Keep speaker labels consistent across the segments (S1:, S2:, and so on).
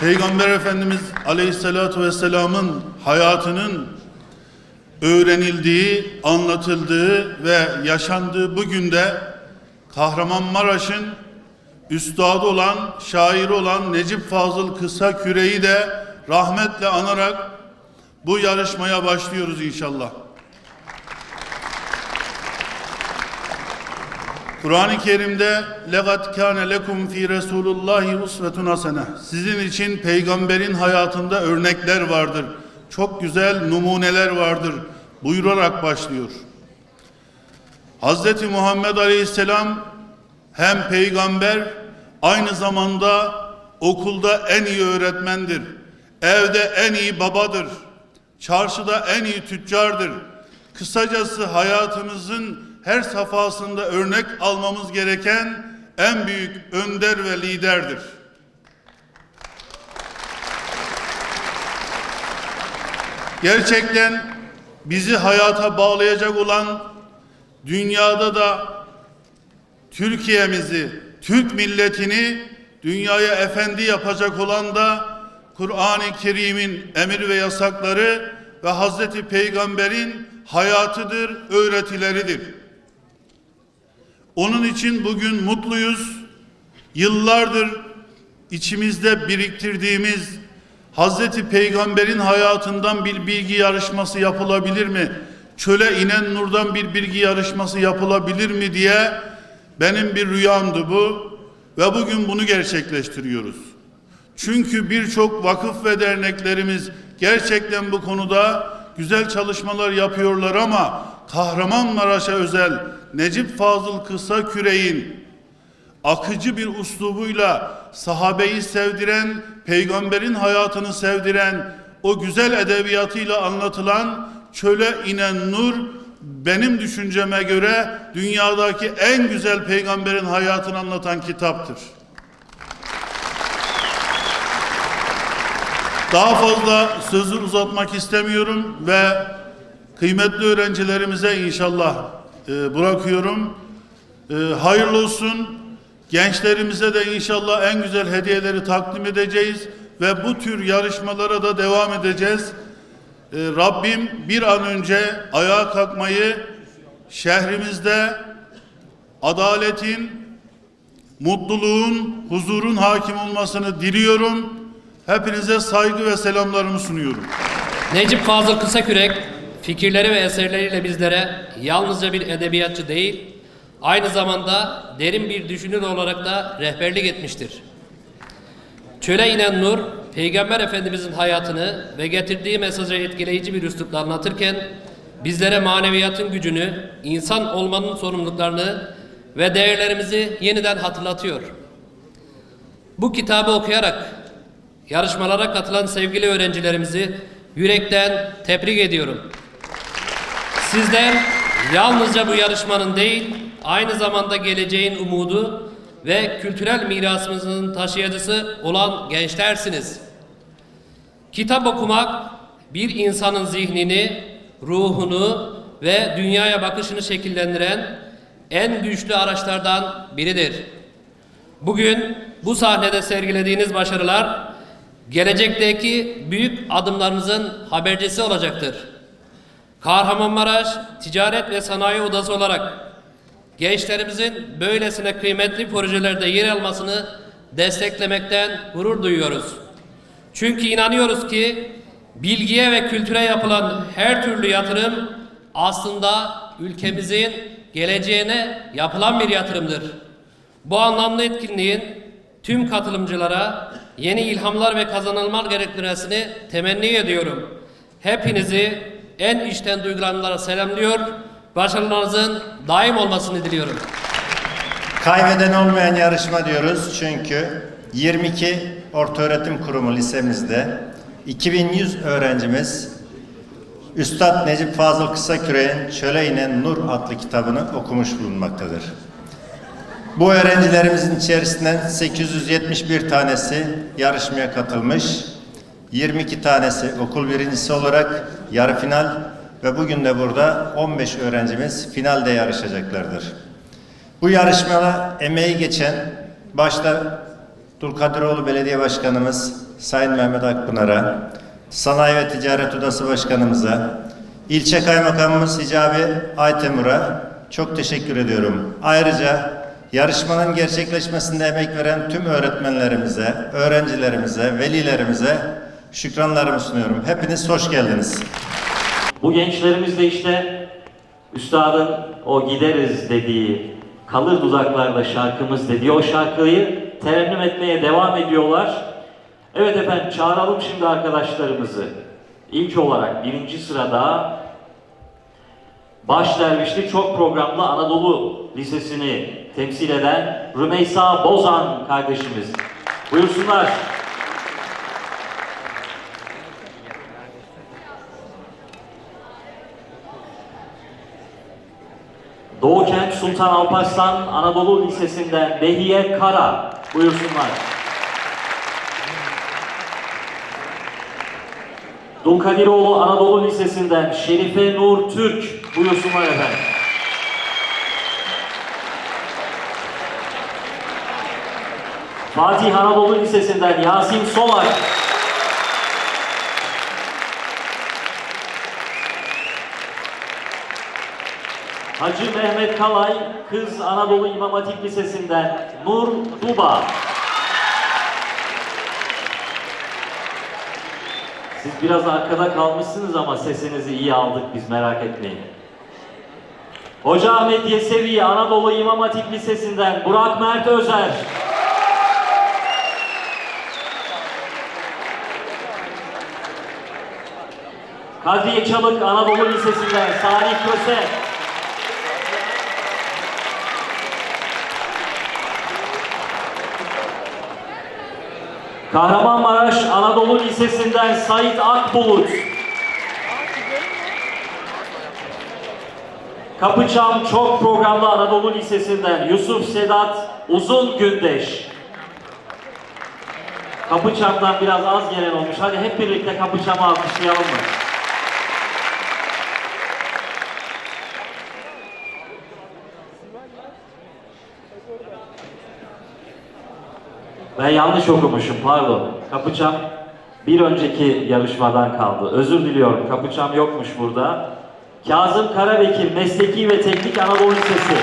S1: Peygamber Efendimiz Aleyhisselatü Vesselam'ın hayatının öğrenildiği, anlatıldığı ve yaşandığı bugün de Kahramanmaraş'ın üstadı olan, şairi olan Necip Fazıl Kısa Küre'yi de rahmetle anarak bu yarışmaya başlıyoruz inşallah. Kur'an-ı Kerim'de legat kâne lekum fi Resulullahi usvetun hasene. Sizin için peygamberin hayatında örnekler vardır. Çok güzel numuneler vardır buyurarak başlıyor. Hazreti Muhammed Aleyhisselam hem peygamber aynı zamanda okulda en iyi öğretmendir. Evde en iyi babadır. Çarşıda en iyi tüccardır. Kısacası hayatımızın her safhasında örnek almamız gereken en büyük önder ve liderdir. Gerçekten bizi hayata bağlayacak olan dünyada da Türkiye'mizi, Türk milletini dünyaya efendi yapacak olan da Kur'an-ı Kerim'in emir ve yasakları ve Hazreti Peygamber'in hayatıdır, öğretileridir. Onun için bugün mutluyuz. Yıllardır içimizde biriktirdiğimiz Hazreti Peygamber'in hayatından bir bilgi yarışması yapılabilir mi? Çöle inen nurdan bir bilgi yarışması yapılabilir mi diye benim bir rüyamdı bu ve bugün bunu gerçekleştiriyoruz. Çünkü birçok vakıf ve derneklerimiz gerçekten bu konuda güzel çalışmalar yapıyorlar ama Kahramanmaraş'a özel Necip Fazıl Kısa Küreğin akıcı bir uslubuyla sahabeyi sevdiren, peygamberin hayatını sevdiren, o güzel edebiyatıyla anlatılan çöle inen nur benim düşünceme göre dünyadaki en güzel peygamberin hayatını anlatan kitaptır. Daha fazla sözü uzatmak istemiyorum ve kıymetli öğrencilerimize inşallah e, bırakıyorum. E, hayırlı olsun. Gençlerimize de inşallah en güzel hediyeleri takdim edeceğiz ve bu tür yarışmalara da devam edeceğiz. E, Rabbim bir an önce ayağa kalkmayı şehrimizde adaletin, mutluluğun, huzurun hakim olmasını diliyorum. Hepinize saygı ve selamlarımı sunuyorum.
S2: Necip Fazıl Kısakürek fikirleri ve eserleriyle bizlere yalnızca bir edebiyatçı değil, aynı zamanda derin bir düşünür olarak da rehberlik etmiştir. Çöle inen Nur, Peygamber Efendimizin hayatını ve getirdiği mesajı etkileyici bir üslupla anlatırken, bizlere maneviyatın gücünü, insan olmanın sorumluluklarını ve değerlerimizi yeniden hatırlatıyor. Bu kitabı okuyarak yarışmalara katılan sevgili öğrencilerimizi yürekten tebrik ediyorum. Sizler yalnızca bu yarışmanın değil, aynı zamanda geleceğin umudu ve kültürel mirasımızın taşıyıcısı olan gençlersiniz. Kitap okumak bir insanın zihnini, ruhunu ve dünyaya bakışını şekillendiren en güçlü araçlardan biridir. Bugün bu sahnede sergilediğiniz başarılar gelecekteki büyük adımlarımızın habercisi olacaktır. Kahramanmaraş Ticaret ve Sanayi Odası olarak gençlerimizin böylesine kıymetli projelerde yer almasını desteklemekten gurur duyuyoruz. Çünkü inanıyoruz ki bilgiye ve kültüre yapılan her türlü yatırım aslında ülkemizin geleceğine yapılan bir yatırımdır. Bu anlamda etkinliğin tüm katılımcılara yeni ilhamlar ve kazanılmalar gerektirmesini temenni ediyorum. Hepinizi en içten duygularımla selamlıyor. Başarılarınızın daim olmasını diliyorum.
S3: Kaybeden olmayan yarışma diyoruz çünkü 22 Ortaöğretim Kurumu lisemizde 2100 öğrencimiz Üstad Necip Fazıl Kısaküre'nin Çöle İnen Nur adlı kitabını okumuş bulunmaktadır. Bu öğrencilerimizin içerisinden 871 tanesi yarışmaya katılmış, 22 tanesi okul birincisi olarak yarı final ve bugün de burada 15 öğrencimiz finalde yarışacaklardır. Bu yarışmada emeği geçen başta Dulkadiroğlu Belediye Başkanımız, Sayın Mehmet Akpınar'a, Sanayi ve Ticaret Odası Başkanımıza, ilçe kaymakamımız Hicabi Aytemur'a çok teşekkür ediyorum. Ayrıca yarışmanın gerçekleşmesinde emek veren tüm öğretmenlerimize, öğrencilerimize, velilerimize şükranlarımı sunuyorum. Hepiniz hoş geldiniz.
S4: Bu gençlerimiz de işte üstadın o gideriz dediği, kalır dudaklarda şarkımız dediği o şarkıyı terennüm etmeye devam ediyorlar. Evet efendim çağıralım şimdi arkadaşlarımızı. İlk olarak birinci sırada Baş Dervişli Çok Programlı Anadolu Lisesi'ni temsil eden Rümeysa Bozan kardeşimiz. Buyursunlar. Doğu Kent Sultan Alparslan Anadolu Lisesi'nden Behiye Kara buyursunlar. Dulkadiroğlu Anadolu Lisesi'nden Şerife Nur Türk buyursunlar efendim. Fatih Anadolu Lisesi'nden Yasin Solak. Hacı Mehmet Kalay Kız Anadolu İmam Hatip Lisesi'nden Nur Duba. Siz biraz arkada kalmışsınız ama sesinizi iyi aldık biz merak etmeyin. Hoca Ahmet Yesevi Anadolu İmam Hatip Lisesi'nden Burak Mert Özer. Kadriye Çalık Anadolu Lisesi'nden Salih Köse. Kahramanmaraş Anadolu Lisesi'nden Sait Akbulut. Kapıçam Çok Programlı Anadolu Lisesi'nden Yusuf Sedat Uzun Gündeş. Kapıçam'dan biraz az gelen olmuş. Hadi hep birlikte Kapıçam'ı alkışlayalım mı? Ben yanlış okumuşum pardon. Kapıçam bir önceki yarışmadan kaldı. Özür diliyorum Kapıçam yokmuş burada. Kazım Karabekir Mesleki ve Teknik Anadolu Lisesi.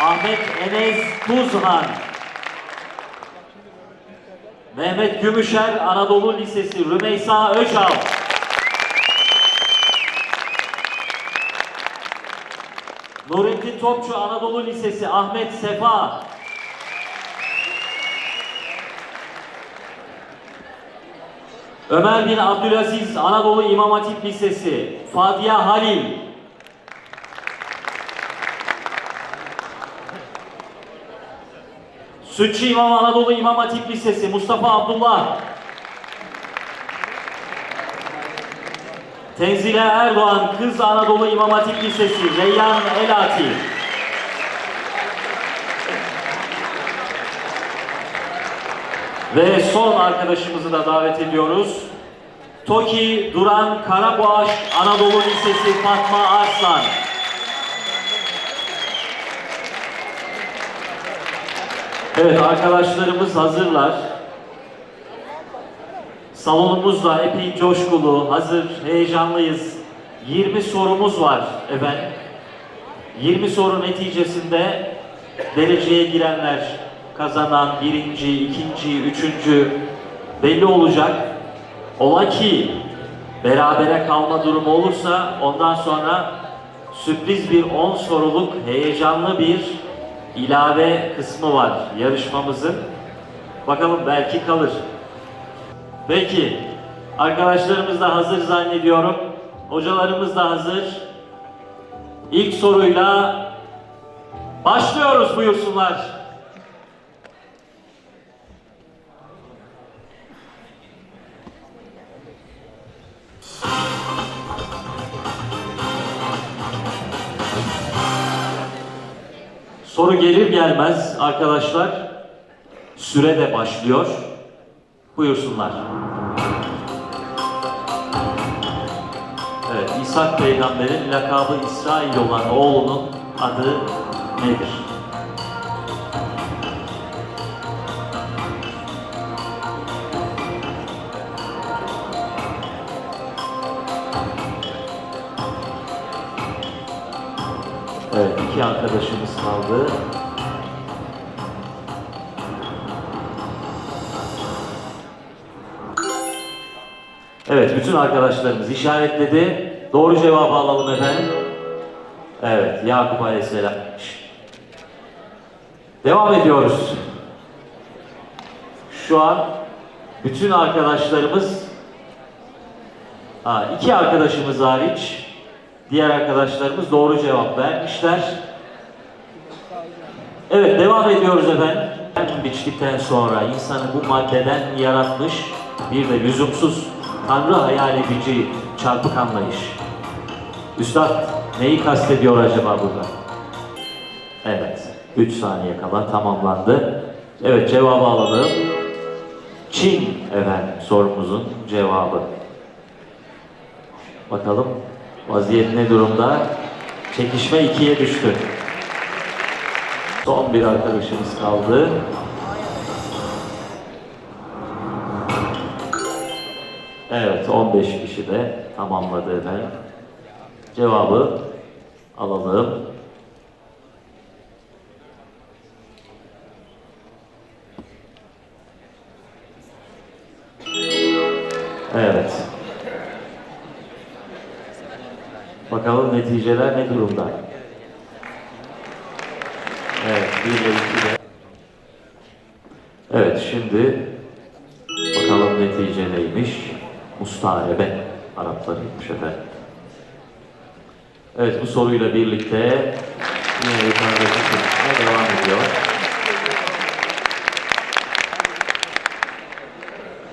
S4: Ahmet Enes Tuzhan. Mehmet Gümüşer Anadolu Lisesi Rümeysa Öcal. Nurettin Topçu Anadolu Lisesi Ahmet Sefa. Ömer bin Abdülaziz Anadolu İmam Hatip Lisesi Fadiya Halil. Sütçü İmam Anadolu İmam Hatip Lisesi Mustafa Abdullah. Tenzile Erdoğan Kız Anadolu İmam Hatip Lisesi Reyyan Elati Ve son arkadaşımızı da davet ediyoruz. Toki Duran Karaboğaç Anadolu Lisesi Fatma Arslan. Evet arkadaşlarımız hazırlar. Salonumuz da epey coşkulu, hazır, heyecanlıyız. 20 sorumuz var efendim. 20 soru neticesinde dereceye girenler kazanan birinci, ikinci, üçüncü belli olacak. Ola ki berabere kalma durumu olursa ondan sonra sürpriz bir 10 soruluk heyecanlı bir ilave kısmı var yarışmamızın. Bakalım belki kalır. Peki arkadaşlarımız da hazır zannediyorum. Hocalarımız da hazır. İlk soruyla başlıyoruz buyursunlar. Soru gelir gelmez arkadaşlar süre de başlıyor. Buyursunlar. Evet, İsa peygamberin lakabı İsrail olan oğlunun adı nedir? İki arkadaşımız kaldı. Evet, bütün arkadaşlarımız işaretledi. Doğru cevabı alalım efendim. Evet, Yakup Aleyhisselam. Devam ediyoruz. Şu an bütün arkadaşlarımız, ha, iki arkadaşımız hariç, diğer arkadaşlarımız doğru cevap vermişler. Evet, devam ediyoruz efendim. Biçtikten sonra insanı bu maddeden yaratmış bir de lüzumsuz Tanrı hayal edici çarpık anlayış. Üstad neyi kastediyor acaba burada? Evet, 3 saniye kala tamamlandı. Evet, cevabı alalım. Çin efendim sorumuzun cevabı. Bakalım vaziyet ne durumda? Çekişme ikiye düştü. Son bir arkadaşımız kaldı. Evet, 15 kişi de tamamladı efendim. Cevabı alalım. Evet. Bakalım neticeler ne durumda? Evet, şimdi bakalım netice neymiş? Mustarebe Araplarıymış efendim. Evet, bu soruyla birlikte yine yukarıdaki çalışma devam ediyor.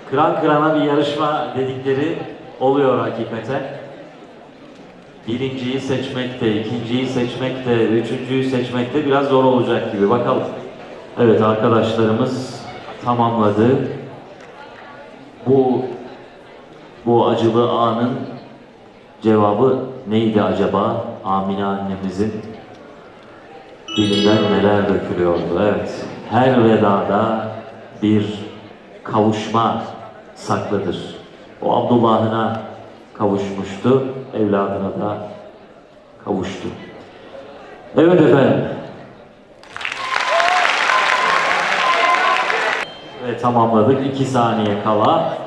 S4: Kıran kırana bir yarışma dedikleri oluyor hakikaten. Birinciyi seçmekte, ikinciyi seçmekte, üçüncüyü seçmekte biraz zor olacak gibi. Bakalım. Evet arkadaşlarımız tamamladı. Bu bu acılı anın cevabı neydi acaba? Amine annemizin dilinden neler dökülüyordu. Evet. Her vedada bir kavuşma saklıdır. O Abdullah'ına kavuşmuştu, evladına da kavuştu. Evet efendim. Ve tamamladık. iki saniye kala.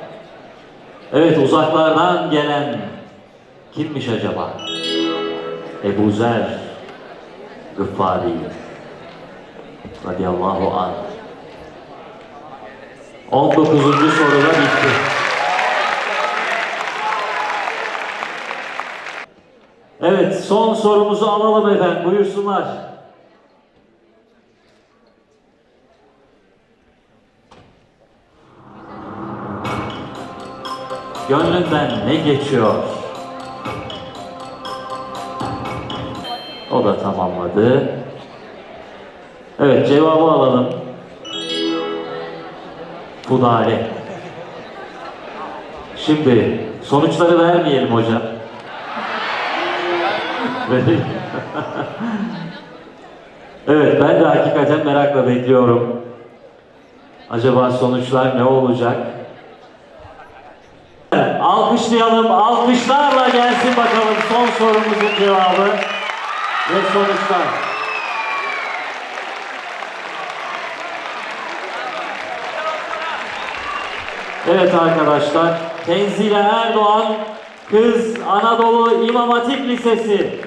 S4: Evet uzaklardan gelen kimmiş acaba? Ebu Zer Gıffari radıyallahu anh. 19. soruda bitti. Evet, son sorumuzu alalım efendim. Buyursunlar. Gönlünden ne geçiyor? O da tamamladı. Evet, cevabı alalım. Fudare. Şimdi sonuçları vermeyelim hocam. Evet ben de hakikaten merakla bekliyorum. Acaba sonuçlar ne olacak? Alkışlayalım, alkışlarla gelsin bakalım son sorumuzun cevabı ve sonuçlar. Evet arkadaşlar, Tenzile Erdoğan Kız Anadolu İmam Hatip Lisesi